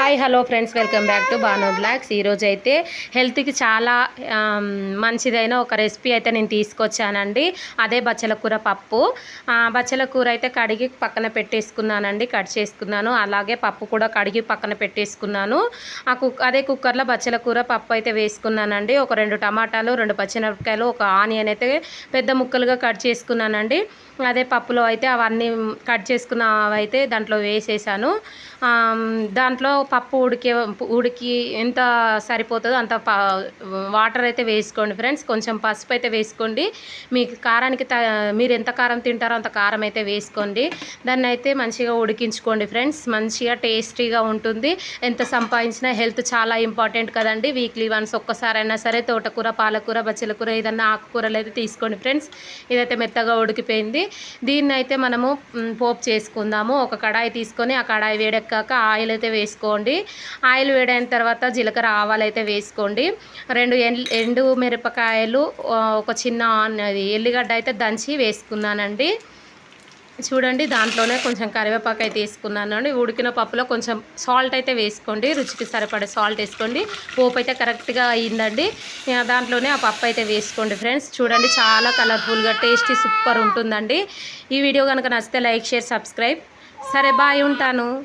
Hi hello friends welcome back to Bano blogs. ఈరోజు అయితే హెల్త్కి చాలా మంచిదైన ఒక రెసిపీ అయితే నేను తీసుకొచ్చానండి. అదే బచ్చల కూర పప్పు. బచ్చల కూర అయితే కడిగి పక్కన పెట్టేసుకున్నానండి కట్ చేసుకున్నాను. అలాగే పప్పు కూడా కడిగి పక్కన పెట్టేసుకున్నాను. ఆ కుక్ అదే కుక్కర్లో బచ్చల కూర పప్పు అయితే వేసుకున్నానండి. ఒక రెండు టమాటాలు రెండు పచ్చిమిరపకాయలు ఒక ఆనియన్ అయితే పెద్ద ముక్కలుగా కట్ చేసుకున్నానండి. అదే పప్పులో అయితే అవన్నీ కట్ చేసుకున్న అయితే దాంట్లో వేసేసాను. దాంట్లో పప్పు ఉడికే ఉడికి ఎంత సరిపోతుందో అంత వాటర్ అయితే వేసుకోండి ఫ్రెండ్స్. కొంచెం పసుపు అయితే వేసుకోండి. మీకు కారానికి త మీరు ఎంత కారం తింటారో అంత కారం అయితే వేసుకోండి. దాన్ని అయితే మంచిగా ఉడికించుకోండి ఫ్రెండ్స్. మంచిగా టేస్టీగా ఉంటుంది. ఎంత సంపాదించినా హెల్త్ చాలా ఇంపార్టెంట్ కదండి. వీక్లీ వన్స్ ఒక్కసారైనా సరే తోటకూర పాలకూర బచ్చల కూర ఏదన్నా ఆకుకూరలు అయితే తీసుకోండి ఫ్రెండ్స్. ఇదైతే మెత్తగా ఉడికిపోయింది. దీన్ని అయితే మనము పోప్ పోపు చేసుకుందాము. ఒక కడాయి తీసుకొని ఆ కడాయి వేడెక్కాక ఆయిల్ అయితే వేసుకోండి. ఆయిల్ వేడైన తర్వాత జీలకర్ర ఆవాలు అయితే వేసుకోండి. రెండు ఎండు మిరపకాయలు ఒక చిన్న ఆన్- అది ఎల్లిగడ్డ అయితే దంచి వేసుకున్నానండి. చూడండి దాంట్లోనే కొంచెం కరివేపాకు అయితే వేసుకున్నాను. అండి ఉడికిన పప్పులో కొంచెం సాల్ట్ అయితే వేసుకోండి. రుచికి సరిపడే సాల్ట్ వేసుకోండి. పోపు అయితే కరెక్ట్గా అయిందండి. దాంట్లోనే ఆ పప్పు అయితే వేసుకోండి ఫ్రెండ్స్. చూడండి చాలా కలర్ఫుల్గా టేస్టీ సూపర్ ఉంటుందండి. ఈ వీడియో కనుక నచ్చితే లైక్ షేర్ సబ్స్క్రైబ్. సరే బాయ్ ఉంటాను.